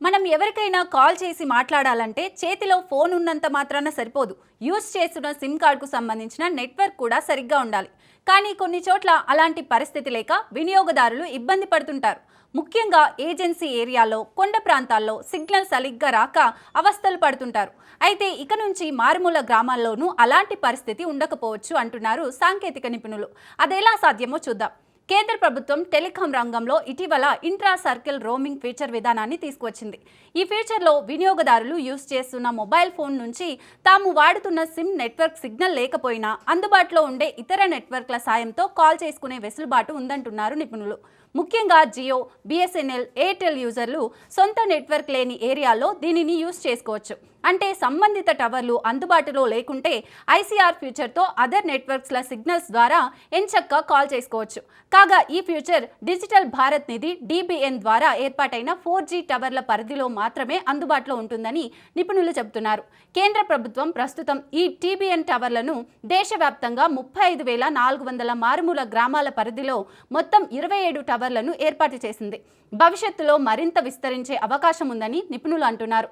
మనం ఎవరికైనా కాల్ చేసి మాట్లాడాలంటే చేతిలో ఫోన్ ఉన్నంత మాత్రాన సరిపోదు. యూజ్ చేస్తున్న సిమ్ కార్డుకు సంబంధించిన నెట్వర్క్ కూడా సరిగ్గా ఉండాలి. కానీ కొన్ని చోట్ల అలాంటి పరిస్థితి లేక వినియోగదారులు ఇబ్బంది పడుతుంటారు. ముఖ్యంగా ఏజెన్సీ ఏరియాలో కొండ ప్రాంతాల్లో సిగ్నల్ సరిగ్గా రాక అవస్థలు పడుతుంటారు. అయితే ఇక నుంచి మారుమూల గ్రామాల్లోనూ అలాంటి పరిస్థితి ఉండకపోవచ్చు అంటున్నారు సాంకేతిక నిపుణులు. అదెలా సాధ్యమో చూద్దాం. కేంద్ర ప్రభుత్వం టెలికాం రంగంలో ఇటీవల ఇంట్రా సర్కిల్ రోమింగ్ ఫీచర్ విధానాన్ని తీసుకువచ్చింది. ఈ ఫీచర్లో వినియోగదారులు యూజ్ చేస్తున్న మొబైల్ ఫోన్ నుంచి తాము వాడుతున్న సిమ్ నెట్వర్క్ సిగ్నల్ లేకపోయినా అందుబాటులో ఉండే ఇతర నెట్వర్క్ల సాయంతో కాల్ చేసుకునే వెసులుబాటు ఉందంటున్నారు నిపుణులు. ముఖ్యంగా జియో బిఎస్ఎన్ఎల్ ఎయిర్టెల్ యూజర్లు సొంత నెట్వర్క్ లేని ఏరియాల్లో దీనిని యూజ్ చేసుకోవచ్చు. అంటే సంబంధిత టవర్లు అందుబాటులో లేకుంటే ఐసీఆర్ ఫ్యూచర్తో అదర్ నెట్వర్క్స్ల సిగ్నల్స్ ద్వారా ఎంచక్కా కాల్ చేసుకోవచ్చు. కాగా ఈ feature digital Bharat Nidhi DBN ద్వారా ఏర్పాటైన ఫోర్ జీ టవర్ల పరిధిలో మాత్రమే అందుబాటులో ఉంటుందని నిపుణులు చెబుతున్నారు. కేంద్ర ప్రభుత్వం ప్రస్తుతం ఈ టీబీఎన్ టవర్లను దేశవ్యాప్తంగా ముప్పై ఐదు వేల నాలుగు వందల మారుమూల గ్రామాల పరిధిలో మొత్తం ఇరవై ఏడు టవర్లను ఏర్పాటు చేసింది. భవిష్యత్తులో మరింత విస్తరించే అవకాశం ఉందని నిపుణులు అంటున్నారు.